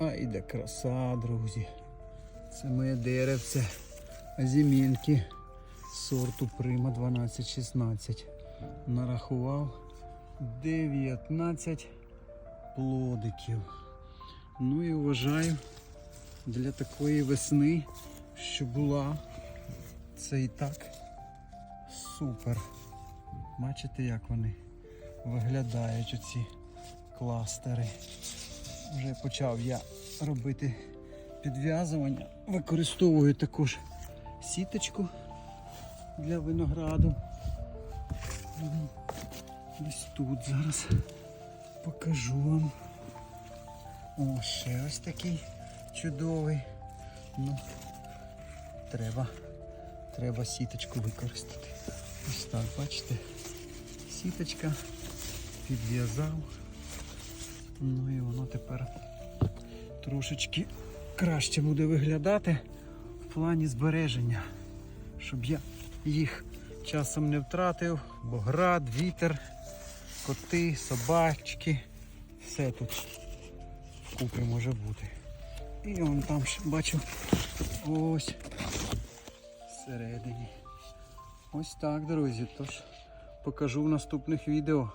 Ай, де краса, друзі. Це моє деревце. Зімінки сорту Прима 1216. Нарахував 19 плодиків. Ну і вважаю, для такої весни, що була, це і так супер. Бачите, як вони виглядають оці кластери. Вже почав я робити підв'язування. Використовую також сіточку для винограду. Ось тут зараз покажу вам. О, ще ось такий чудовий. Ну, треба, треба сіточку використати. Ось так, бачите? Сіточка підв'язав. Ну і воно тепер трошечки краще буде виглядати в плані збереження, щоб я їх часом не втратив, бо град, вітер, коти, собачки, все тут вкупі може бути. І вон там ще бачу ось всередині. Ось так, друзі. Тож покажу в наступних відео.